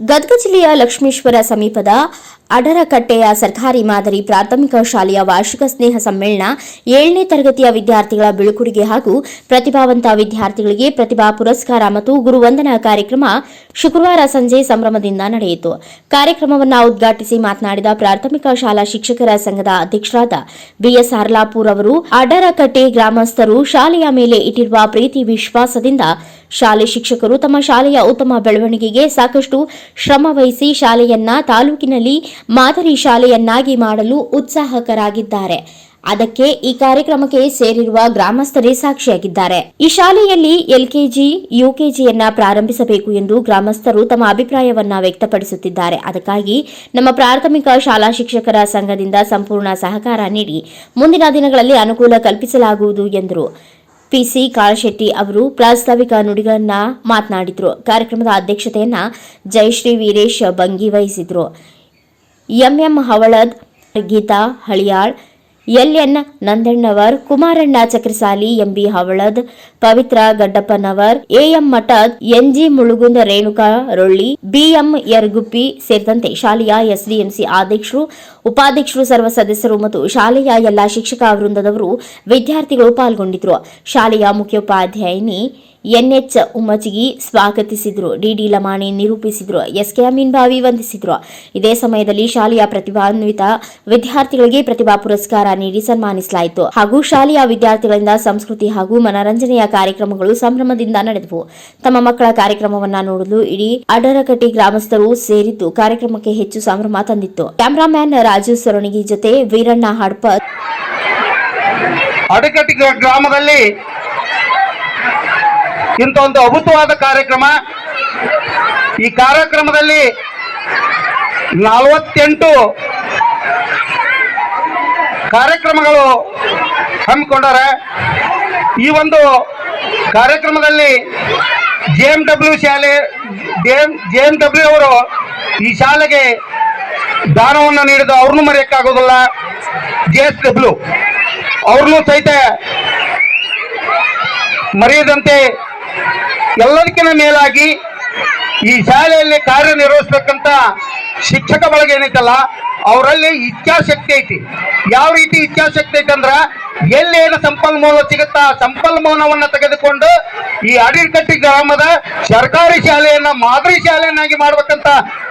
ಗದಗ ಜಿಲ್ಲೆಯ ಲಕ್ಷ್ಮೇಶ್ವರ ಸಮೀಪದ ಅಡರಕಟ್ಟೆಯ ಸರ್ಕಾರಿ ಮಾದರಿ ಪ್ರಾಥಮಿಕ ಶಾಲೆಯ ವಾರ್ಷಿಕ ಸ್ನೇಹ ಸಮ್ಮೇಳನ ಏಳನೇ ತರಗತಿಯ ವಿದ್ಯಾರ್ಥಿಗಳ ಬೀಳ್ಕೊಡುಗೆ ಹಾಗೂ ಪ್ರತಿಭಾವಂತ ವಿದ್ಯಾರ್ಥಿಗಳಿಗೆ ಪ್ರತಿಭಾ ಪುರಸ್ಕಾರ ಮತ್ತು ಗುರುವಂದನಾ ಕಾರ್ಯಕ್ರಮ ಶುಕ್ರವಾರ ಸಂಜೆ ಸಂಭ್ರಮದಿಂದ ನಡೆಯಿತು. ಕಾರ್ಯಕ್ರಮವನ್ನು ಉದ್ಘಾಟಿಸಿ ಮಾತನಾಡಿದ ಪ್ರಾಥಮಿಕ ಶಾಲಾ ಶಿಕ್ಷಕರ ಸಂಘದ ಅಧ್ಯಕ್ಷರಾದ ಬಿಎಸ್ ಅರ್ಲಾಪುರ್ ಅವರು, ಅಡರಕಟ್ಟೆ ಗ್ರಾಮಸ್ಥರು ಶಾಲೆಯ ಮೇಲೆ ಇಟ್ಟಿರುವ ಪ್ರೀತಿ ವಿಶ್ವಾಸದಿಂದ ಶಾಲೆ ಶಿಕ್ಷಕರು ತಮ್ಮ ಶಾಲೆಯ ಉತ್ತಮ ಬೆಳವಣಿಗೆಗೆ ಸಾಕಷ್ಟು ಶ್ರಮ ವಹಿಸಿ ಶಾಲೆಯನ್ನ ತಾಲೂಕಿನಲ್ಲಿ ಮಾದರಿ ಶಾಲೆಯನ್ನಾಗಿ ಮಾಡಲು ಉತ್ಸಾಹಕರಾಗಿದ್ದಾರೆ. ಅದಕ್ಕೆ ಈ ಕಾರ್ಯಕ್ರಮಕ್ಕೆ ಸೇರಿರುವ ಗ್ರಾಮಸ್ಥರೇ ಸಾಕ್ಷಿಯಾಗಿದ್ದಾರೆ. ಈ ಶಾಲೆಯಲ್ಲಿ ಎಲ್ಕೆಜಿ, ಯುಕೆಜಿಯನ್ನ ಪ್ರಾರಂಭಿಸಬೇಕು ಎಂದು ಗ್ರಾಮಸ್ಥರು ತಮ್ಮ ಅಭಿಪ್ರಾಯವನ್ನ ವ್ಯಕ್ತಪಡಿಸುತ್ತಿದ್ದಾರೆ. ಅದಕ್ಕಾಗಿ ನಮ್ಮ ಪ್ರಾಥಮಿಕ ಶಾಲಾ ಶಿಕ್ಷಕರ ಸಂಘದಿಂದ ಸಂಪೂರ್ಣ ಸಹಕಾರ ನೀಡಿ ಮುಂದಿನ ದಿನಗಳಲ್ಲಿ ಅನುಕೂಲ ಕಲ್ಪಿಸಲಾಗುವುದು ಎಂದರು. ಪಿಸಿ ಕಾಳಶೆಟ್ಟಿ ಅವರು ಪ್ರಾಸ್ತಾವಿಕ ನುಡಿಗಳನ್ನ ಮಾತನಾಡಿದರು. ಕಾರ್ಯಕ್ರಮದ ಅಧ್ಯಕ್ಷತೆಯನ್ನ ಜಯಶ್ರೀ ವೀರೇಶ್ ಬಂಗಿ ವಹಿಸಿದ್ರು. MM Havalad, Geetha Haliyal, L N Nandannavar, Kumaranna Chakrasali MB Havalad, Pavithra Gaddappanavar AM Mathad, N G Mulugunda Renuka Rolli BM Yargoppi ಸೇರಿದಂತೆ ಶಾಲೆಯ ಎಸ್ಡಿಎಂಸಿ ಅಧ್ಯಕ್ಷರು, ಉಪಾಧ್ಯಕ್ಷರು, ಸರ್ವ ಸದಸ್ಯರು ಮತ್ತು ಶಾಲೆಯ ಎಲ್ಲಾ ಶಿಕ್ಷಕ ವೃಂದದವರು ವಿದ್ಯಾರ್ಥಿಗಳು ಪಾಲ್ಗೊಂಡಿದ್ರು ಶಾಲೆಯ ಮುಖ್ಯೋಪಾಧ್ಯಾಯಿನಿ ಎನ್ಎಚ್ ಉಮ್ಮಚಿಗಿ ಸ್ವಾಗತಿಸಿದ್ರು. ಡಿಡಿ ಲಮಾಣಿ ನಿರೂಪಿಸಿದ್ರು. ಎಸ್ಕೆ ಅಮೀನ್ ಬಾವಿ ವಂದಿಸಿದ್ರು. ಇದೇ ಸಮಯದಲ್ಲಿ ಶಾಲೆಯ ಪ್ರತಿಭಾನ್ವಿತ ವಿದ್ಯಾರ್ಥಿಗಳಿಗೆ ಪ್ರತಿಭಾ ಪುರಸ್ಕಾರ ನೀಡಿ ಸನ್ಮಾನಿಸಲಾಯಿತು. ಹಾಗೂ ಶಾಲೆಯ ವಿದ್ಯಾರ್ಥಿಗಳಿಂದ ಸಂಸ್ಕೃತಿ ಹಾಗೂ ಮನರಂಜನೆಯ ಕಾರ್ಯಕ್ರಮಗಳು ಸಂಭ್ರಮದಿಂದ ನಡೆದವು. ತಮ್ಮ ಮಕ್ಕಳ ಕಾರ್ಯಕ್ರಮವನ್ನ ನೋಡಲು ಇಡೀ ಅಡರಕಟ್ಟಿ ಗ್ರಾಮಸ್ಥರು ಸೇರಿದ್ದು ಕಾರ್ಯಕ್ರಮಕ್ಕೆ ಹೆಚ್ಚು ಸಂಭ್ರಮ ತಂದಿತ್ತು. ಕ್ಯಾಮರಾಮ್ಯಾನ್ ರಾಜು ಸೊರಣಿಗಿ ಜೊತೆ ವೀರಣ್ಣ ಹಡ್ಪತ್ ಅಡಕಟ್ಟಿ ಗ್ರಾಮದಲ್ಲಿ ಇಂಥ ಒಂದು ಅದ್ಭುತವಾದ ಕಾರ್ಯಕ್ರಮ. ಈ ಕಾರ್ಯಕ್ರಮದಲ್ಲಿ ನಲವತ್ತೆಂಟು ಕಾರ್ಯಕ್ರಮಗಳು ಹಮ್ಮಿಕೊಂಡರೆ. ಈ ಒಂದು ಕಾರ್ಯಕ್ರಮದಲ್ಲಿ ಜೆ ಎಂ ಡಬ್ಲ್ಯೂ ಶಾಲೆ, ಜೆ ಎಂ ಡಬ್ಲ್ಯೂ ಅವರು ಈ ಶಾಲೆಗೆ ದಾನವನ್ನು ನೀಡಿದ ಅವ್ರನ್ನೂ ಮರೆಯೋಕ್ಕಾಗೋದಿಲ್ಲ. ಜೆ ಎಸ್ ಡಬ್ಲ್ಯೂ ಅವ್ರನ್ನೂ ಸಹಿತ ಮರೆಯದಂತೆ ಎಲ್ಲದಕ್ಕಿಂತ ಮೇಲಾಗಿ ಈ ಶಾಲೆಯಲ್ಲಿ ಕಾರ್ಯನಿರ್ವಹಿಸ್ತಕ್ಕಂಥ ಶಿಕ್ಷಕ ಬಳಗ ಏನೈತಲ್ಲ, ಅವರಲ್ಲಿ ಇಚ್ಛಾಶಕ್ತಿ ಐತಿ. ಯಾವ ರೀತಿ ಇಚ್ಛಾಶಕ್ತಿ ಐತಂದ್ರ ಅಂದ್ರ ಏನು ಸಂಪನ್ಮೂಲ ಸಿಗುತ್ತಾ ಸಂಪನ್ಮೂಲವನ್ನ ತೆಗೆದುಕೊಂಡು ಈ ಅಡಿರ್ಕಟ್ಟಿ ಗ್ರಾಮದ ಸರ್ಕಾರಿ ಶಾಲೆಯನ್ನ ಮಾದರಿ ಶಾಲೆಯನ್ನಾಗಿ ಮಾಡ್ಬೇಕಂತ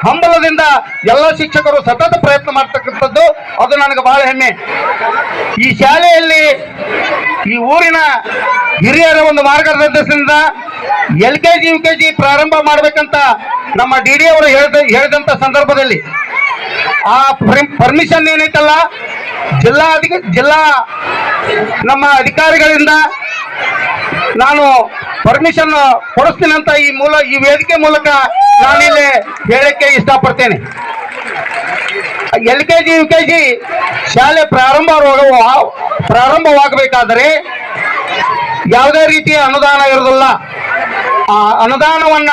ಹಂಬಲದಿಂದ ಎಲ್ಲ ಶಿಕ್ಷಕರು ಸತತ ಪ್ರಯತ್ನ ಮಾಡ್ತಕ್ಕಂಥದ್ದು ಅದು ನನಗೆ ಬಹಳ ಹೆಮ್ಮೆ. ಈ ಶಾಲೆಯಲ್ಲಿ ಈ ಊರಿನ ಹಿರಿಯರ ಒಂದು ಮಾರ್ಗದರ್ಶನದಿಂದ L K G, U K G ಪ್ರಾರಂಭ ಮಾಡ್ಬೇಕಂತ ನಮ್ಮ ಡಿ ಡಿ ಅವರು ಹೇಳಿದ, ಹೇಳಿದಂತ ಸಂದರ್ಭದಲ್ಲಿ ಆ ಪರ್ಮಿಷನ್ ಏನೈತಲ್ಲ, ಜಿಲ್ಲಾ ಅಧಿಕ, ಜಿಲ್ಲಾ ನಮ್ಮ ಅಧಿಕಾರಿಗಳಿಂದ ನಾನು ಪರ್ಮಿಷನ್ ಕೊಡಿಸ್ತೀನಿ ಈ ಮೂಲ, ಈ ವೇದಿಕೆ ಮೂಲಕ ನಾನಿಲ್ಲಿ ಹೇಳಕ್ಕೆ ಇಷ್ಟಪಡ್ತೇನೆ. L K G, U K G ಶಾಲೆ ಪ್ರಾರಂಭ ಪ್ರಾರಂಭವಾಗಬೇಕಾದರೆ ಯಾವುದೇ ರೀತಿಯ ಅನುದಾನ ಇರೋದಿಲ್ಲ అనుదానం అన్న